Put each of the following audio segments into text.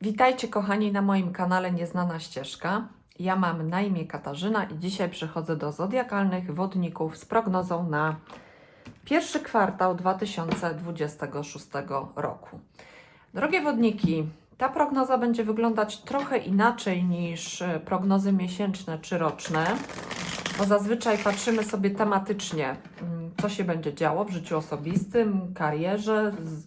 Witajcie kochani na moim kanale Nieznana Ścieżka. Ja mam na imię Katarzyna i dzisiaj przychodzę do zodiakalnych wodników z prognozą na pierwszy kwartał 2026 roku. Drogie wodniki, ta prognoza będzie wyglądać trochę inaczej niż e, prognozy miesięczne czy roczne, bo zazwyczaj patrzymy sobie tematycznie, mm, co się będzie działo w życiu osobistym, karierze, z-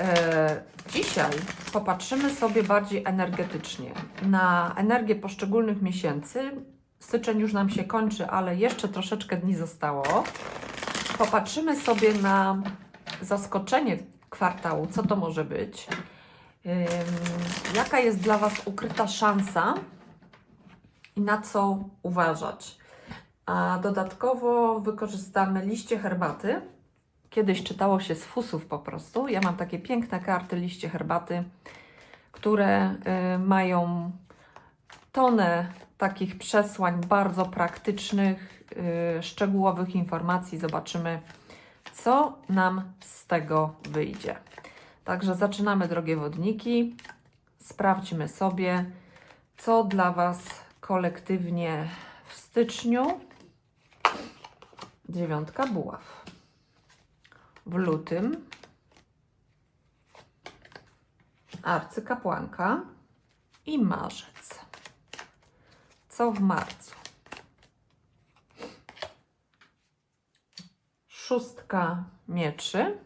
E, Dzisiaj popatrzymy sobie bardziej energetycznie na energię poszczególnych miesięcy. Styczeń już nam się kończy, ale jeszcze troszeczkę dni zostało. Popatrzymy sobie na zaskoczenie kwartału, co to może być. Jaka jest dla Was ukryta szansa i na co uważać. A dodatkowo wykorzystamy liście herbaty. Kiedyś czytało się z fusów po prostu. Ja mam takie piękne karty liście herbaty, które y, mają tonę takich przesłań bardzo praktycznych, y, szczegółowych informacji. Zobaczymy, co nam z tego wyjdzie. Także zaczynamy, drogie wodniki. Sprawdźmy sobie, co dla Was kolektywnie w styczniu. Dziewiątka buław w lutym arcykapłanka i marzec. Co w marcu? Szóstka mieczy.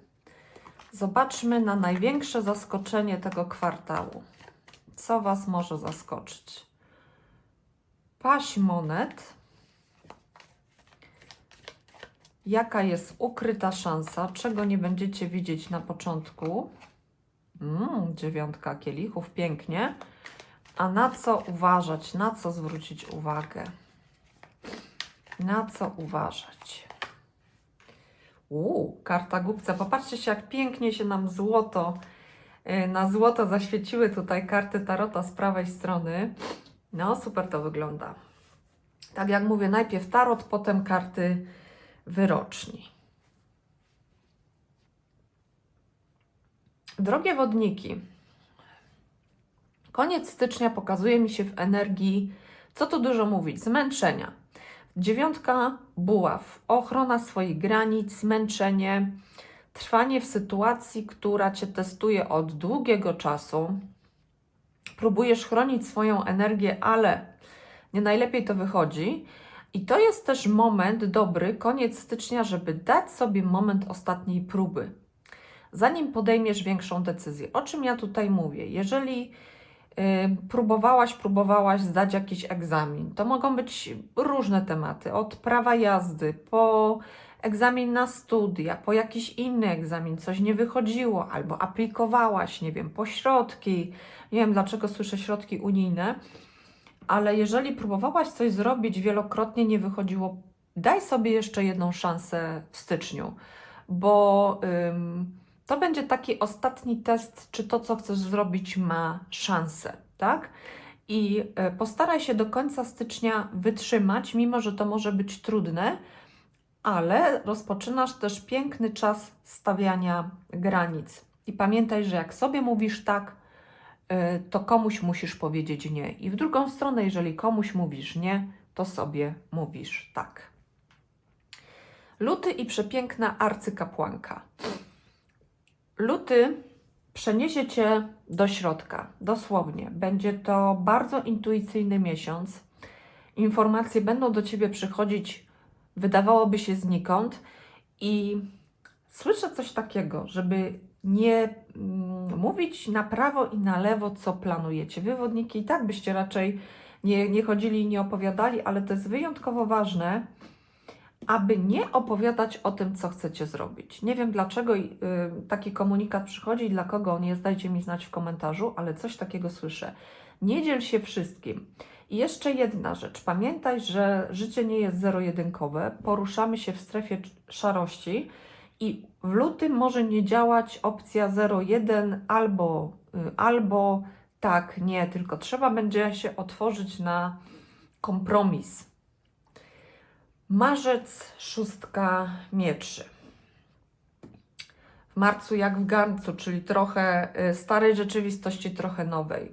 Zobaczmy na największe zaskoczenie tego kwartału. Co Was może zaskoczyć? Paść monet jaka jest ukryta szansa, czego nie będziecie widzieć na początku. Mm, dziewiątka kielichów, pięknie. A na co uważać, na co zwrócić uwagę? Na co uważać? Uuu, karta głupca. Popatrzcie się, jak pięknie się nam złoto, yy, na złoto zaświeciły tutaj karty tarota z prawej strony. No, super to wygląda. Tak jak mówię, najpierw tarot, potem karty wyroczni. Drogie wodniki, koniec stycznia pokazuje mi się w energii, co tu dużo mówić, zmęczenia. Dziewiątka buław, ochrona swoich granic, zmęczenie, trwanie w sytuacji, która cię testuje od długiego czasu. Próbujesz chronić swoją energię, ale nie najlepiej to wychodzi. I to jest też moment dobry, koniec stycznia, żeby dać sobie moment ostatniej próby, zanim podejmiesz większą decyzję. O czym ja tutaj mówię? Jeżeli y, próbowałaś, próbowałaś zdać jakiś egzamin, to mogą być różne tematy, od prawa jazdy po egzamin na studia, po jakiś inny egzamin, coś nie wychodziło, albo aplikowałaś, nie wiem, po środki, nie wiem dlaczego słyszę środki unijne ale jeżeli próbowałaś coś zrobić wielokrotnie, nie wychodziło, daj sobie jeszcze jedną szansę w styczniu, bo ym, to będzie taki ostatni test, czy to, co chcesz zrobić, ma szansę, tak? I y, postaraj się do końca stycznia wytrzymać, mimo że to może być trudne, ale rozpoczynasz też piękny czas stawiania granic. I pamiętaj, że jak sobie mówisz tak, to komuś musisz powiedzieć nie. I w drugą stronę, jeżeli komuś mówisz nie, to sobie mówisz tak. Luty i przepiękna arcykapłanka. Luty przeniesie cię do środka, dosłownie. Będzie to bardzo intuicyjny miesiąc. Informacje będą do ciebie przychodzić, wydawałoby się znikąd, i słyszę coś takiego, żeby nie mm, mówić na prawo i na lewo, co planujecie. Wywodniki i tak byście raczej nie, nie chodzili i nie opowiadali, ale to jest wyjątkowo ważne, aby nie opowiadać o tym, co chcecie zrobić. Nie wiem dlaczego y, taki komunikat przychodzi i dla kogo on jest, dajcie mi znać w komentarzu, ale coś takiego słyszę. Nie dziel się wszystkim. I jeszcze jedna rzecz. Pamiętaj, że życie nie jest zero-jedynkowe. Poruszamy się w strefie szarości i w lutym może nie działać opcja 0-1 albo, y, albo tak, nie, tylko trzeba będzie się otworzyć na kompromis. Marzec, szóstka mieczy. W marcu jak w garncu, czyli trochę y, starej rzeczywistości, trochę nowej.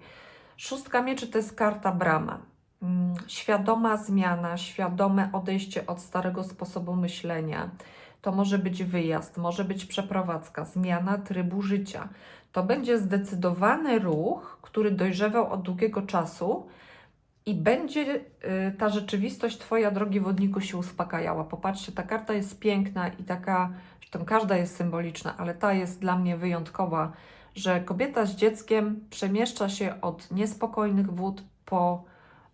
Szóstka mieczy to jest karta brama. Mm, Świadoma zmiana, świadome odejście od starego sposobu myślenia. To może być wyjazd, może być przeprowadzka, zmiana trybu życia. To będzie zdecydowany ruch, który dojrzewał od długiego czasu i będzie y, ta rzeczywistość Twoja, drogi wodniku, się uspokajała. Popatrzcie, ta karta jest piękna i taka, zresztą każda jest symboliczna, ale ta jest dla mnie wyjątkowa, że kobieta z dzieckiem przemieszcza się od niespokojnych wód po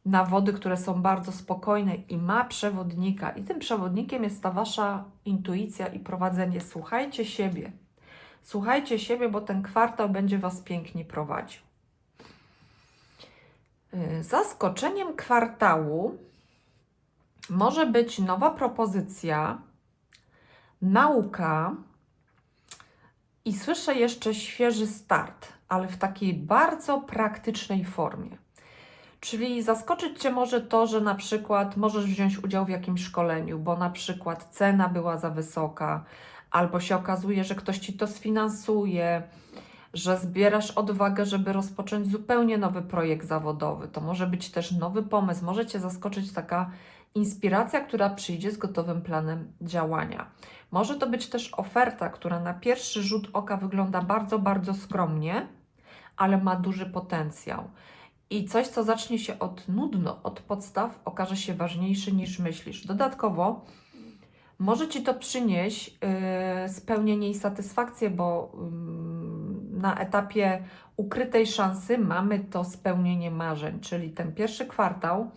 na wody, które są bardzo spokojne i ma przewodnika. I tym przewodnikiem jest ta wasza intuicja i prowadzenie. Słuchajcie siebie. Słuchajcie siebie, bo ten kwartał będzie was pięknie prowadził. Y, Zaskoczeniem kwartału może być nowa propozycja, nauka i słyszę jeszcze świeży start, ale w takiej bardzo praktycznej formie. Czyli zaskoczyć Cię może to, że na przykład możesz wziąć udział w jakimś szkoleniu, bo na przykład cena była za wysoka, albo się okazuje, że ktoś Ci to sfinansuje, że zbierasz odwagę, żeby rozpocząć zupełnie nowy projekt zawodowy. To może być też nowy pomysł, może Cię zaskoczyć taka inspiracja, która przyjdzie z gotowym planem działania. Może to być też oferta, która na pierwszy rzut oka wygląda bardzo, bardzo skromnie, ale ma duży potencjał. I coś, co zacznie się od nudno, od podstaw, okaże się ważniejszy niż myślisz. Dodatkowo może Ci to przynieść yy, spełnienie i satysfakcję, bo yy, na etapie ukrytej szansy mamy to spełnienie marzeń, czyli ten pierwszy kwartał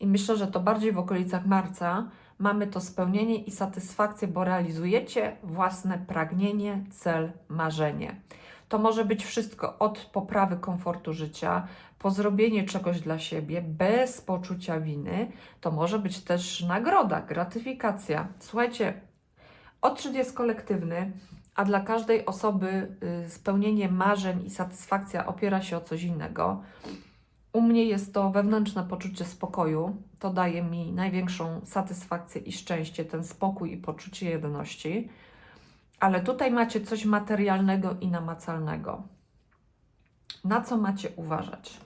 i myślę, że to bardziej w okolicach marca mamy to spełnienie i satysfakcję, bo realizujecie własne pragnienie, cel, marzenie. To może być wszystko od poprawy komfortu życia, po zrobienie czegoś dla siebie bez poczucia winy. To może być też nagroda, gratyfikacja. Słuchajcie, odczyt jest kolektywny, a dla każdej osoby y, spełnienie marzeń i satysfakcja opiera się o coś innego. U mnie jest to wewnętrzne poczucie spokoju. To daje mi największą satysfakcję i szczęście, ten spokój i poczucie jedności. Ale tutaj macie coś materialnego i namacalnego. Na co macie uważać?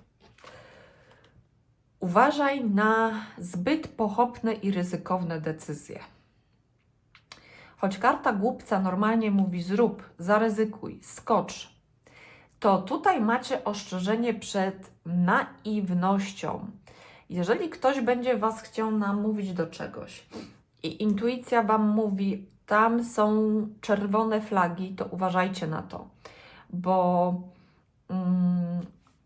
Uważaj na zbyt pochopne i ryzykowne decyzje. Choć karta głupca normalnie mówi zrób, zaryzykuj, skocz, to tutaj macie ostrzeżenie przed naiwnością. Jeżeli ktoś będzie Was chciał namówić do czegoś i intuicja Wam mówi, tam są czerwone flagi, to uważajcie na to, bo mm,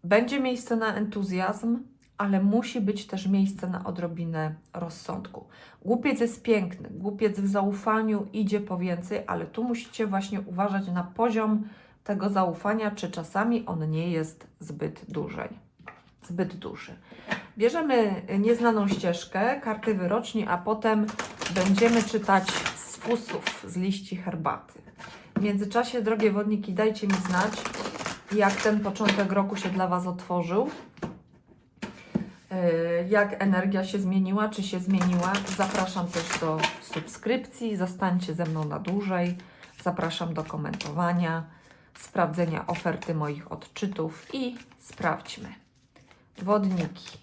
będzie miejsce na entuzjazm, ale musi być też miejsce na odrobinę rozsądku. Głupiec jest piękny, głupiec w zaufaniu idzie po więcej, ale tu musicie właśnie uważać na poziom tego zaufania, czy czasami on nie jest zbyt duży. Zbyt duży. Bierzemy nieznaną ścieżkę, karty wyroczni, a potem będziemy czytać z fusów, z liści herbaty. W międzyczasie, drogie wodniki, dajcie mi znać, jak ten początek roku się dla Was otworzył. Yy, Jak energia się zmieniła, czy się zmieniła. Zapraszam też do subskrypcji, zostańcie ze mną na dłużej. Zapraszam do komentowania, sprawdzenia oferty moich odczytów i sprawdźmy. Wodniki.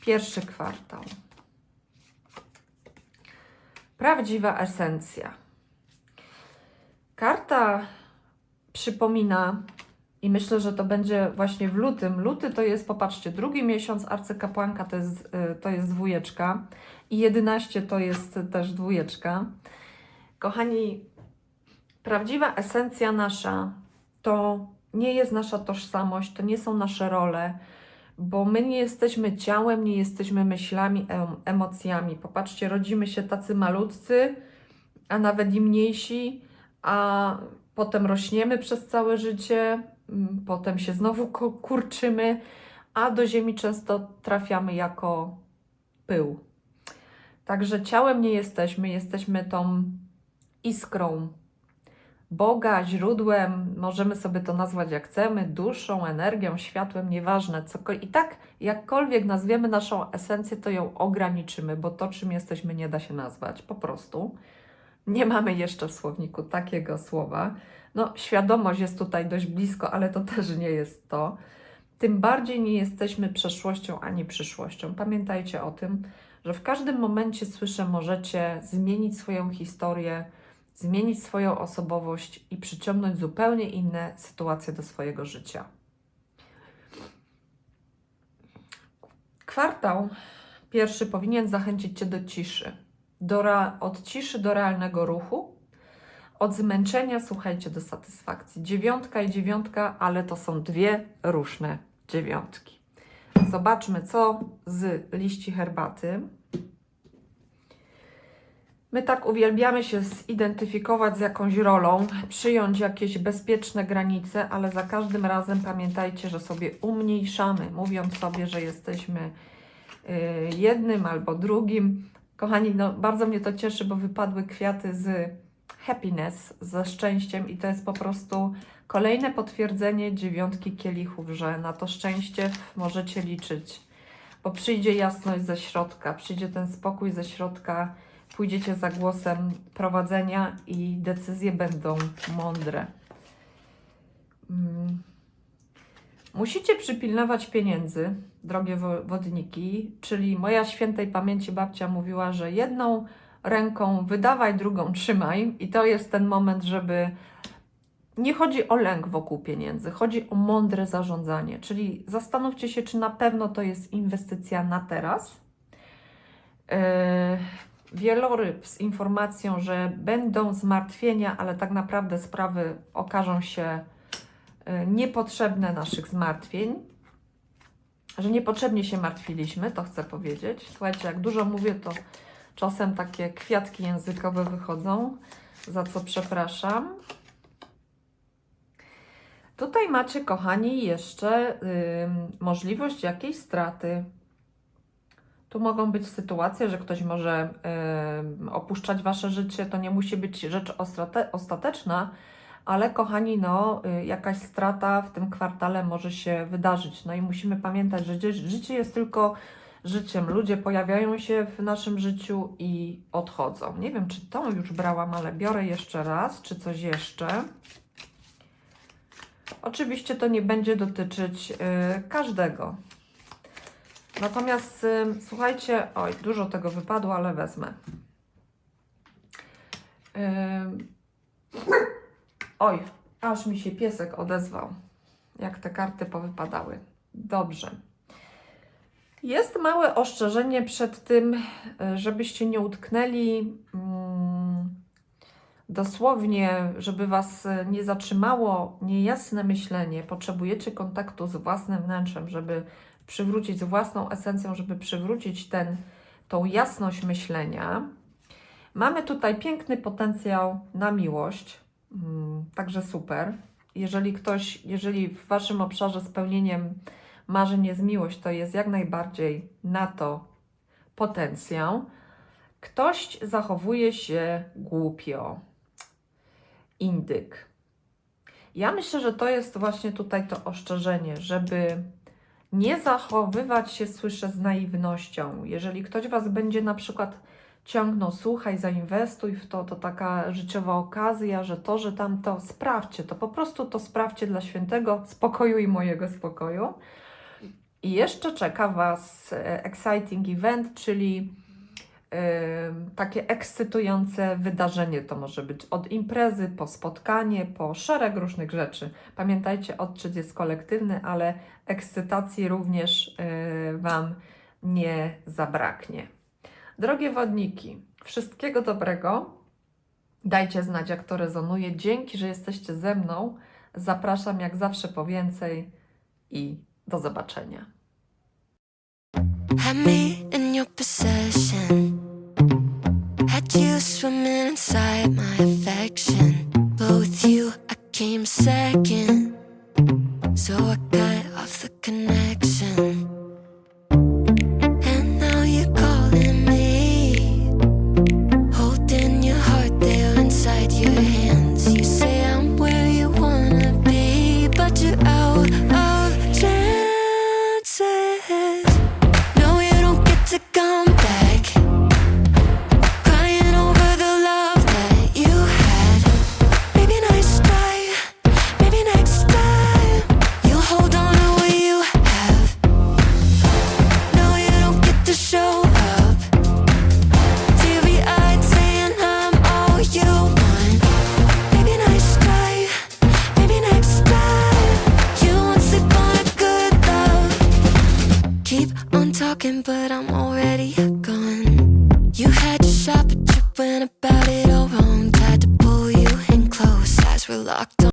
Pierwszy kwartał. Prawdziwa esencja. Karta przypomina, i myślę, że to będzie właśnie w lutym. Luty to jest, popatrzcie, drugi miesiąc arcykapłanka to jest, y, to jest dwójeczka i 11 to jest też dwójeczka. Kochani, prawdziwa esencja nasza to nie jest nasza tożsamość, to nie są nasze role, bo my nie jesteśmy ciałem, nie jesteśmy myślami, em- emocjami. Popatrzcie, rodzimy się tacy malutcy, a nawet i mniejsi, a potem rośniemy przez całe życie, potem się znowu kurczymy, a do ziemi często trafiamy jako pył. Także ciałem nie jesteśmy, jesteśmy tą iskrą Boga, źródłem, możemy sobie to nazwać jak chcemy, duszą, energią, światłem, nieważne. I tak, jakkolwiek nazwiemy naszą esencję, to ją ograniczymy, bo to, czym jesteśmy, nie da się nazwać po prostu. Nie mamy jeszcze w słowniku takiego słowa. No, świadomość jest tutaj dość blisko, ale to też nie jest to. Tym bardziej nie jesteśmy przeszłością ani przyszłością. Pamiętajcie o tym, że w każdym momencie słyszę, możecie zmienić swoją historię, zmienić swoją osobowość i przyciągnąć zupełnie inne sytuacje do swojego życia. Kwartał pierwszy powinien zachęcić Cię do ciszy, do od ciszy do realnego ruchu, od zmęczenia, słuchajcie, do satysfakcji. Dziewiątka i dziewiątka, ale to są dwie różne dziewiątki. Zobaczmy, co z liści herbaty. My tak uwielbiamy się zidentyfikować z jakąś rolą, przyjąć jakieś bezpieczne granice, ale za każdym razem pamiętajcie, że sobie umniejszamy, mówiąc sobie, że jesteśmy y, jednym albo drugim. Kochani, no bardzo mnie to cieszy, bo wypadły kwiaty z happiness, ze szczęściem i to jest po prostu kolejne potwierdzenie dziewiątki kielichów, że na to szczęście możecie liczyć, bo przyjdzie jasność ze środka, przyjdzie ten spokój ze środka, pójdziecie za głosem prowadzenia i decyzje będą mądre. Mm. Musicie przypilnować pieniędzy, drogie wo- wodniki, czyli moja świętej pamięci babcia mówiła, że jedną ręką wydawaj, drugą trzymaj, i to jest ten moment, żeby. Nie chodzi o lęk wokół pieniędzy, chodzi o mądre zarządzanie, czyli zastanówcie się, czy na pewno to jest inwestycja na teraz. Yy, wieloryb z informacją, że będą zmartwienia, ale tak naprawdę sprawy okażą się y, niepotrzebne naszych zmartwień, że niepotrzebnie się martwiliśmy, to chcę powiedzieć. Słuchajcie, jak dużo mówię, to czasem takie kwiatki językowe wychodzą, za co przepraszam. Tutaj macie, kochani, jeszcze ym, możliwość jakiejś straty. Tu mogą być sytuacje, że ktoś może ym, opuszczać wasze życie. To nie musi być rzecz ostate- ostateczna, ale kochani, no, y, jakaś strata w tym kwartale może się wydarzyć. No i musimy pamiętać, że życie jest tylko życiem. Ludzie pojawiają się w naszym życiu i odchodzą. Nie wiem, czy to już brałam, ale biorę jeszcze raz, czy coś jeszcze. Oczywiście to nie będzie dotyczyć y, każdego. Natomiast y, słuchajcie, oj, dużo tego wypadło, ale wezmę. Ym, Oj, aż mi się piesek odezwał, jak te karty powypadały. Dobrze. Jest małe ostrzeżenie przed tym, e, żebyście nie utknęli mm, dosłownie, żeby Was e, nie zatrzymało niejasne myślenie. Potrzebujecie kontaktu z własnym wnętrzem, żeby przywrócić z własną esencją, żeby przywrócić ten, tą jasność myślenia. Mamy tutaj piękny potencjał na miłość. Mm, Także super. Jeżeli ktoś, jeżeli w Waszym obszarze spełnieniem marzeń jest miłość, to jest jak najbardziej na to potencjał. Ktoś zachowuje się głupio. Indyk. Ja myślę, że to jest właśnie tutaj to oszczerzenie, żeby nie zachowywać się, słyszę, z naiwnością. Jeżeli ktoś Was będzie na przykład ciągnął, słuchaj, zainwestuj w to, to taka życiowa okazja, że to, że tamto, sprawdźcie to, po prostu to sprawdźcie dla świętego spokoju i mojego spokoju. I jeszcze czeka Was e, exciting event, czyli e, takie ekscytujące wydarzenie to może być od imprezy po spotkanie, po szereg różnych rzeczy. Pamiętajcie, odczyt jest kolektywny, ale ekscytacji również e, Wam nie zabraknie. Drogie wodniki, wszystkiego dobrego. Dajcie znać, jak to rezonuje. Dzięki, że jesteście ze mną. Zapraszam jak zawsze po więcej i do zobaczenia. Had me in your possession. Had you swimming inside my affection. But with you, I came second. So I cut off the connection.